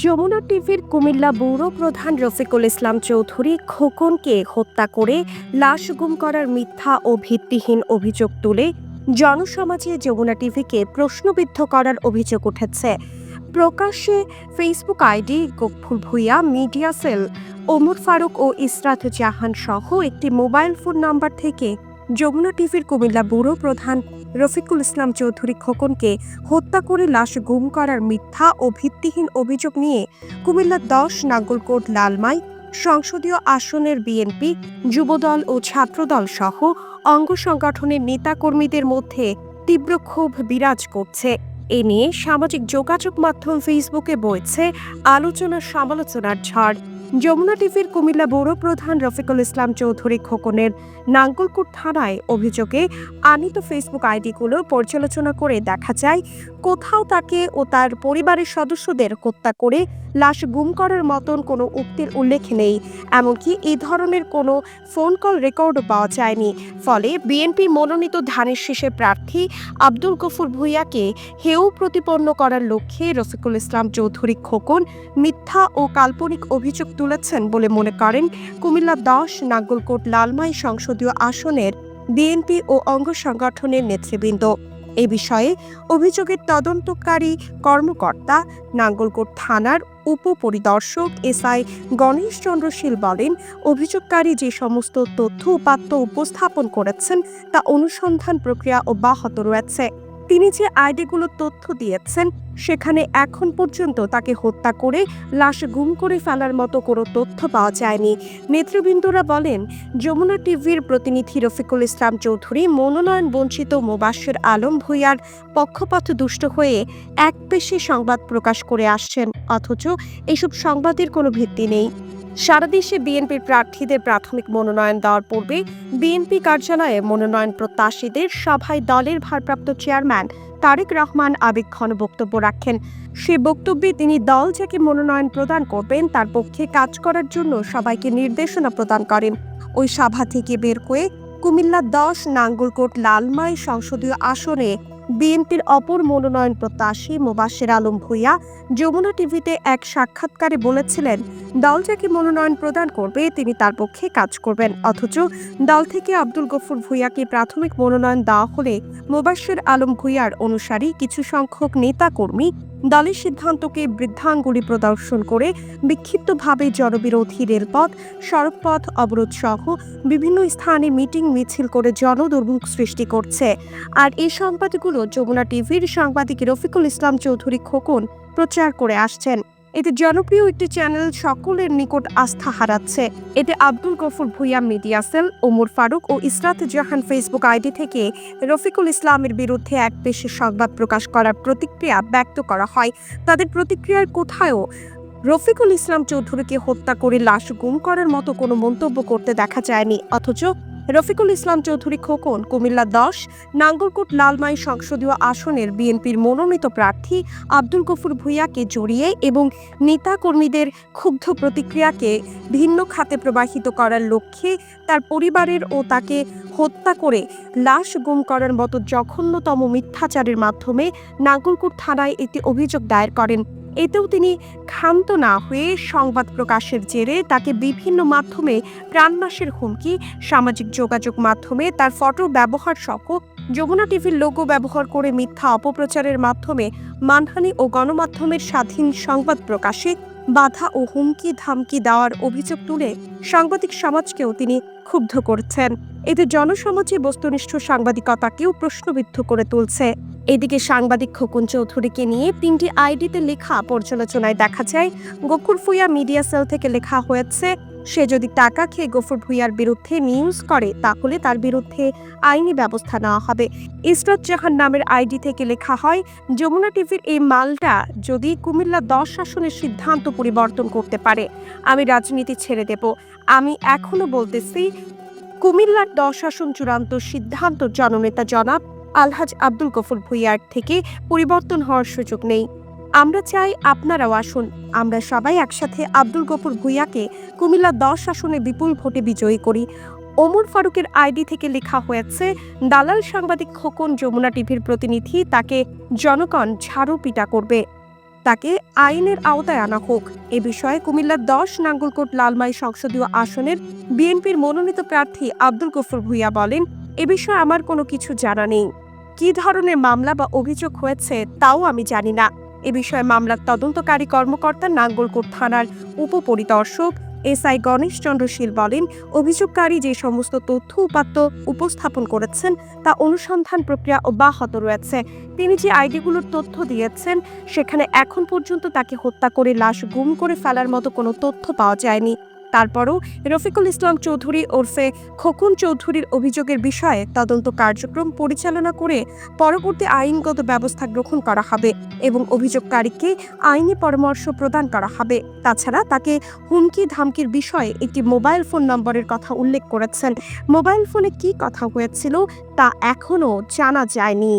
যমুনা টিভির কুমিল্লা ব্যুরো প্রধান রফিকুল ইসলাম চৌধুরী খোকনকে হত্যা করে লাশ গুম করার মিথ্যা ও ভিত্তিহীন অভিযোগ তুলে জনসমাজে যমুনা টিভিকে প্রশ্নবিদ্ধ করার অভিযোগ উঠেছে। প্রকাশ্যে Facebook ID Gafur Bhuiyan, media cell, Omar Faruk ও ইসরাত জাহান সহ একটি মোবাইল ফোন নাম্বার থেকে যমুনা টিভির কুমিল্লা ব্যুরো প্রধান রফিকুল ইসলাম চৌধুরী খোকনকে হত্যা করে লাশ গুম করার মিথ্যা ও ভিত্তিহীন অভিযোগ নিয়ে কুমিল্লা দশ নাঙ্গলকোট লালমাই সংসদীয় আসনের বিএনপি, যুবদল ও ছাত্রদল সহ অঙ্গ সংগঠনের নেতাকর্মীদের মধ্যে তীব্র ক্ষোভ বিরাজ করছে। এ নিয়ে সামাজিক যোগাযোগ মাধ্যম ফেসবুকে বইছে আলোচনা সমালোচনার ঝড়। যমুনা টিভির কুমিল্লা বড় প্রধান রফিকুল ইসলাম চৌধুরী খোকনের নাঙ্গলকুট থানায় অভিযোগে আনিত ফেসবুক আইডিগুলো পর্যালোচনা করে দেখা যায়, কোথাও তাকে ও তার পরিবারের সদস্যদের হত্যা করে লাশ গুম করার মতন কোনো উক্তির উল্লেখ নেই। এমনকি এই ধরনের কোনো ফোন কল রেকর্ডও পাওয়া যায়নি। ফলে বিএনপি মনোনীত ধানের শীষে প্রার্থী আব্দুল গফুর ভুইয়াকে হেউ প্রতিপন্ন করার লক্ষ্যে রফিকুল ইসলাম চৌধুরী খোকন মিথ্যা ও কাল্পনিক অভিযোগ তুলেছেন বলে মনে করেন কুমিল্লা দশ নাঙ্গলকোট লালমাই সংসদীয় আসনের বিএনপি ও অঙ্গ সংগঠনের নেতৃবৃন্দ। এ বিষয়ে অভিযোগের তদন্তকারী কর্মকর্তা, নাঙ্গলকোট থানার উপপরিদর্শক এসআই গণেশ চন্দ্র শীল বলেন, অভিযোগকারী যে সমস্ত তথ্য উপাত্ত উপস্থাপন করেছেন তা অনুসন্ধান প্রক্রিয়া অব্যাহত রয়েছে। তিনি যে আইডিগুলো তথ্য দিয়েছেন, সেখানে এখন পর্যন্ত তাকে হত্যা করে লাশ গুম করে ফেলার মতো কোনো তথ্য পাওয়া যায়নি। নেতৃবৃন্দরা বলেন, যমুনা টিভির প্রতিনিধি রফিকুল ইসলাম চৌধুরী মনোনয়ন বঞ্চিত মোবাশ্বের আলম ভূঁইয়ার পক্ষপাত দুষ্ট হয়ে এক পেশে সংবাদ প্রকাশ করে আসছেন, অথচ এসব সংবাদের কোনো ভিত্তি নেই। সারা দেশে বিএনপির প্রার্থীদের প্রাথমিক মনোনয়ন দেওয়ার পূর্বে বিএনপি কার্যালয়ে মনোনয়ন প্রত্যাশীদের সভায় দলের ভারপ্রাপ্ত চেয়ারম্যান তারেক রহমান আবেগঘন বক্তব্য রাখেন। সে বক্তব্যে তিনি দল যাকে মনোনয়ন প্রদান করবেন, তার পক্ষে কাজ করার জন্য সবাইকে নির্দেশনা প্রদান করেন। ওই সভা থেকে বের হয়ে কুমিল্লা দশ, নাঙ্গলকোট, লালমাই সংসদীয় আসনে বিএনপির অপর মনোনয়ন প্রত্যাশী মোবাশ্বের আলম ভূঁইয়া যমুনা টিভিতে এক সাক্ষাৎকারে বলেছিলেন, দল যাকে মনোনয়ন প্রদান করবে, তিনি তার পক্ষে কাজ করবেন। অথচ দল থেকে আব্দুল গফুর ভূঁইয়াকে প্রাথমিক মনোনয়ন দেওয়া হলে মোবাশ্বের আলম ভূঁইয়ার অনুসারী কিছু সংখ্যক নেতাকর্মী দলের সিদ্ধান্তকে বৃদ্ধাঙ্গুলি প্রদর্শন করে বিক্ষিপ্তভাবে জনবিরোধী রেলপথ, সড়কপথ অবরোধ সহ বিভিন্ন স্থানে মিটিং মিছিল করে জনদুর্ভোগ সৃষ্টি করছে। আর এই সংবাদগুলো যমুনা টিভির সাংবাদিক রফিকুল ইসলাম চৌধুরী খোকন প্রচার করে আসছেন। এতে জনপ্রিয় একটি চ্যানেল সকলের নিকট আস্থা হারাচ্ছে। এতে আব্দুল গফুর ভুইয়া মিডিয়া সেল, ওমর ফারুক ও ইসরাত জাহান ফেসবুক আইডি থেকে রফিকুল ইসলামের বিরুদ্ধে এক পেশে সংবাদ প্রকাশ করার প্রতিক্রিয়া ব্যক্ত করা হয়। তাদের প্রতিক্রিয়ার কোথায়ও রফিকুল ইসলাম চৌধুরীকে হত্যা করে লাশ গুম করার মতো কোনো মন্তব্য করতে দেখা যায়নি। অথচ রফিকুল ইসলাম চৌধুরী খোকন, কুমিল্লা দশ, নাঙ্গলকোট লালমাই সংসদীয় আসনের বিএনপির মনোনীত প্রার্থী আব্দুল গফুর ভূঁইয়াকে জড়িয়ে এবং নেতা কর্মীদের ক্ষুব্ধ প্রতিক্রিয়াকে ভিন্ন খাতে প্রবাহিত করার লক্ষ্যে তার পরিবারের ও তাকে হত্যা করে লাশ গুম করার মতো জঘন্যতম মিথ্যাচারের মাধ্যমে নাঙ্গলকোট থানায় একটি অভিযোগ দায়ের করেন। এতেও তিনি ক্ষান্ত না হয়ে সংবাদ প্রকাশের জেরে তাকে বিভিন্ন মাধ্যমে প্রাণনাশের হুমকি, সামাজিক যোগাযোগ মাধ্যমে তার ফটো ব্যবহার সহ যমুনা টিভির লোগো ব্যবহার করে মিথ্যা অপপ্রচারের মাধ্যমে মানহানি ও গণমাধ্যমের স্বাধীন সংবাদ প্রকাশে বাধা ও হুমকি ধামকি দেওয়ার অভিযোগ তুলে সাংবাদিক সমাজকেও তিনি ক্ষুব্ধ করছেন। এতে জনসমাজে বস্তুনিষ্ঠ সাংবাদিকতাকেও প্রশ্নবিদ্ধ করে তুলছে। এদিকে সাংবাদিক খোকন চৌধুরীকে নিয়ে তিনটি আইডিতে লেখা পর্যালোচনায় দেখা যায়, গফুর ভুইয়া মিডিয়া সেল থেকে লেখা হয়েছে, সে যদি টাকা খেয়ে গফুর ভুইয়ার বিরুদ্ধে নিউজ করে, তাহলে তার বিরুদ্ধে আইনি ব্যবস্থা নেওয়া হবে। ইসরাত জাহান নামের আইডি থেকে লেখা হয়, যমুনা টিভির এই মালটা যদি কুমিল্লা দশ আসনের সিদ্ধান্ত পরিবর্তন করতে পারে, আমি রাজনীতি ছেড়ে দেব। আমি এখনও বলতেছি, কুমিল্লার দশ আসন চূড়ান্ত সিদ্ধান্ত জননেতা জনাব আলহাজ আব্দুল গফুর ভুইয়ার থেকে পরিবর্তন হওয়ার সুযোগ নেই। আমরা চাই আপনারাও আসুন। আমরা সবাই একসাথে আব্দুল গফুর ভুইয়াকে কুমিল্লা দশ আসনে বিপুল ভোটে বিজয়ী করি। ওমর ফারুকের আইডি থেকে লেখা হয়েছে, দালাল সাংবাদিক খোকন যমুনা টিভির প্রতিনিধি তাকে জনগণ ঝাড়ু পিটা করবে। তাকে আইনের আওতায় আনা হোক। এ বিষয়ে কুমিল্লার দশ নাঙ্গলকোট লালমাই সংসদীয় আসনের বিএনপির মনোনীত প্রার্থী আব্দুল গফুর ভুইয়া বলেন, এ বিষয়ে আমার কোনো কিছু জানা নেই। কী ধরনের মামলা বা অভিযোগ হয়েছে তাও আমি জানি না। এ বিষয়ে মামলার তদন্তকারী কর্মকর্তা নাঙ্গলকোট থানার উপপরিদর্শক এসআই গণেশ চন্দ্র শীল বলেন, অভিযোগকারী যে সমস্ত তথ্য উপাত্ত উপস্থাপন করেছেন তা অনুসন্ধান প্রক্রিয়া অব্যাহত রয়েছে। তিনি যে আইডিগুলোর তথ্য দিয়েছেন, সেখানে এখন পর্যন্ত তাকে হত্যা করে লাশ গুম করে ফেলার মতো কোনো তথ্য পাওয়া যায়নি। তারপরও রফিকুল ইসলাম চৌধুরী ওরফে খোকন চৌধুরীর অভিযোগের বিষয়ে তদন্ত কার্যক্রম পরিচালনা করে পরবর্তী আইনগত ব্যবস্থা গ্রহণ করা হবে এবং অভিযোগকারীকে আইনি পরামর্শ প্রদান করা হবে। তাছাড়া তাকে হুমকি ধামকির বিষয়ে একটি মোবাইল ফোন নম্বরের কথা উল্লেখ করেছেন। মোবাইল ফোনে কি কথা হয়েছিল তা এখনও জানা যায়নি।